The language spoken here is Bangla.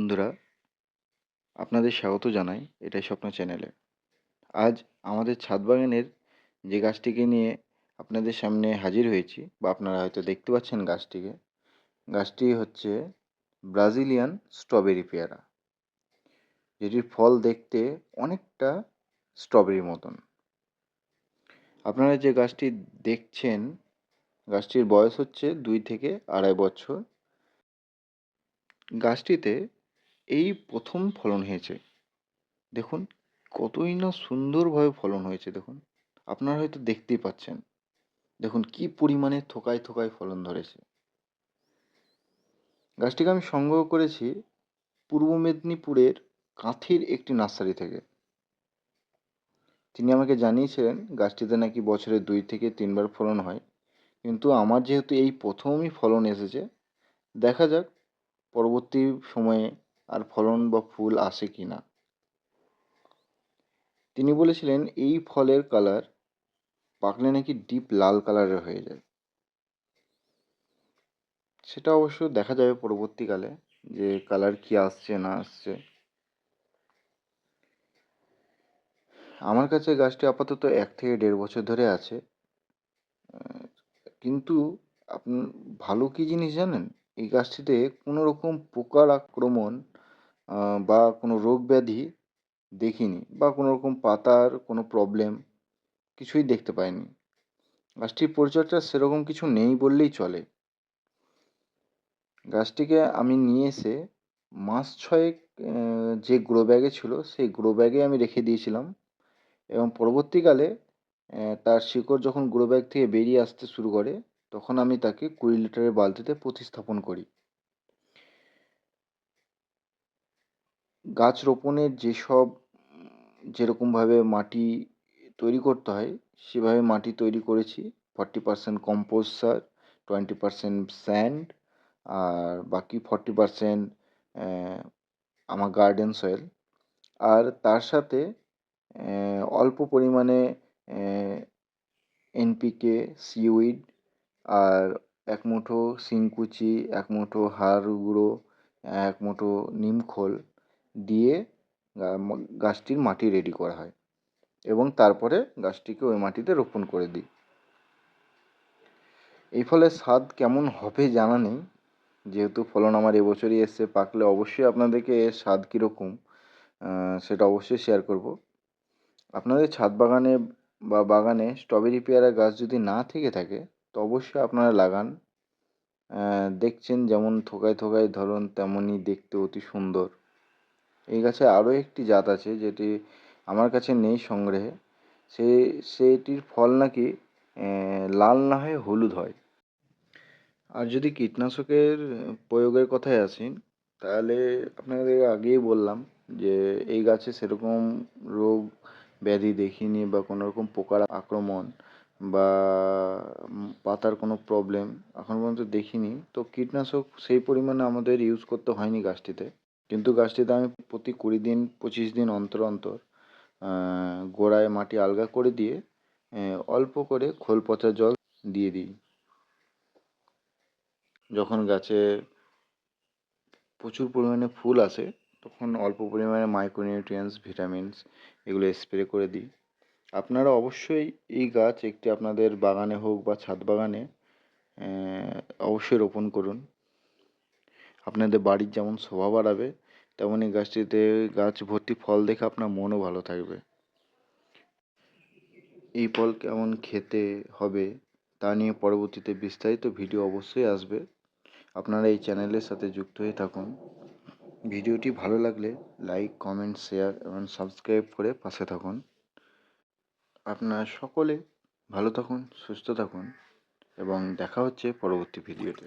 বন্ধুরা, আপনাদের স্বাগত জানাই এটাই স্বপ্ন চ্যানেলে। আজ আমাদের ছাদ বাগানের যে গাছটিকে নিয়ে আপনাদের সামনে হাজির হয়েছি বা আপনারা হয়তো দেখতে পাচ্ছেন গাছটিকে, গাছটি হচ্ছে ব্রাজিলিয়ান স্ট্রবেরি পেয়ারা। যেটির ফল দেখতে অনেকটা স্ট্রবেরির মতন। আপনারা যে গাছটি দেখছেন, গাছটির বয়স হচ্ছে দুই থেকে আড়াই বছর। গাছটিতে এই প্রথম ফলন হয়েছে। দেখুন, কতই না সুন্দরভাবে ফলন হয়েছে, দেখুন। আপনারা হয়তো দেখতেই পাচ্ছেন। দেখুন, কি পরিমাণে থোকায় থোকায় ফলন ধরেছে। গাছটিকে আমি সংগ্রহ করেছি পূর্ব মেদিনীপুরের কাঁথির একটি নার্সারি থেকে। তিনি আমাকে জানিয়েছিলেন, গাছটিতে নাকি বছরে দুই থেকে তিনবার ফলন হয়। কিন্তু আমার যেহেতু এই প্রথমই ফলন এসেছে, দেখা যাক পরবর্তী সময়ে আর ফলন বা ফুল আসে কি না। তিনি বলেছিলেন, এই ফলের কালার পাকলে নাকি ডিপ লাল কালারের হয়ে যায়। সেটা অবশ্য দেখা যাবে পরবর্তীকালে যে কালার কি আসছে, না আসছে। আমার কাছে গাছটি আপাতত এক থেকে দেড় বছর ধরে আছে। কিন্তু আপনি, ভালো কী জিনিস জানেন? এই গাছটিতে কোনো রকম পোকার আক্রমণ বা কোনো রোগ ব্যাধি দেখিনি বা কোনো রকম পাতার কোনো প্রবলেম কিছুই দেখতে পাইনি। গাছটির পরিচর্যা সেরকম কিছু নেই বললেই চলে। গাছটিকে আমি নিয়ে এসে মাস ছয়েক যে গ্রো ব্যাগে ছিল সেই গ্রো ব্যাগে আমি রেখে দিয়েছিলাম এবং পরবর্তীকালে তার শিকড় যখন গ্রো ব্যাগ থেকে বেরিয়ে আসতে শুরু করে, তখন আমি তাকে কুড়ি লিটারের বালতিতে প্রতিস্থাপন করি। গাছ রোপণের যেসব, যেরকমভাবে মাটি তৈরি করতে হয়, সেভাবে মাটি তৈরি করেছি। ফর্টি পার্সেন্ট কম্পোস্ট সার টোয়েন্টি পার্সেন্ট স্যান্ড আর বাকি ফর্টি পার্সেন্ট আমার গার্ডেন সয়েল আর তার সাথে অল্প পরিমাণে এনপিকে সিউইড আর এক মুঠো শিংকুচি, এক মুঠো হাড় গুঁড়ো, এক মুঠো নিমখোল দিয়ে গাছটির মাটি রেডি করা হয় এবং তারপরে গাছটিকে ওই মাটিতে রোপণ করে দিই। এই ফলের স্বাদ কেমন হবে জানা নেই। যেহেতু ফলন আমার এবছরই এসছে, পাকলে অবশ্যই আপনাদেরকে এর স্বাদ কীরকম সেটা অবশ্যই শেয়ার করব। আপনাদের ছাদ বাগানে বা বাগানে স্ট্রবেরি পেয়ারা গাছ যদি না থেকে থাকে, তো অবশ্যই আপনারা লাগান। দেখছেন যেমন থোকায় থোকায় ধরুন, তেমনই দেখতে অতি সুন্দর। এই গাছে আরও একটি জাত আছে যেটি আমার কাছে নেই সংগ্রহে। সে, সেটির ফল নাকি লাল না হয়ে হলুদ হয়। আর যদি কীটনাশকের প্রয়োগের কথায় আসেন, তাহলে আপনাদের আগেই বললাম যে এই গাছে সেরকম রোগ ব্যাধি দেখিনি বা কোনো রকম পোকার আক্রমণ বা পাতার কোনো প্রবলেম এখন পর্যন্ত দেখিনি। তো কীটনাশক সেই পরিমাণে আমাদের ইউজ করতে হয়নি গাছটিতে। কিন্তু গাছটিতে আমি প্রতি কুড়ি দিন, পঁচিশ দিন অন্তর অন্তর গোড়ায় মাটি আলগা করে দিয়ে অল্প করে খোল পচা জল দিয়ে দিই। যখন গাছে প্রচুর পরিমাণে ফুল আসে, তখন অল্প পরিমাণে মাইক্রোনিউট্রিয়েন্টস ভিটামিনস এগুলো স্প্রে করে দিই। আপনারা অবশ্যই এই গাছ একটি আপনাদের বাগানে হোক বা ছাদ বাগানে অবশ্যই রোপণ করুন। আপনাদের বাড়ির যেমন শোভা বাড়াবে তেমনই গাছটিতে গাছ ভর্তি ফল দেখে আপনার মনও ভালো থাকবে। এই ফল কেমন খেতে হবে তা নিয়ে পরবর্তীতে বিস্তারিত ভিডিও অবশ্যই আসবে। আপনারা এই চ্যানেলের সাথে যুক্ত হয়ে থাকুন। ভিডিওটি ভালো লাগলে লাইক, কমেন্ট, শেয়ার এবং সাবস্ক্রাইব করে পাশে থাকুন। আপনারা সকলে ভালো থাকুন, সুস্থ থাকুন এবং দেখা হচ্ছে পরবর্তী ভিডিওতে।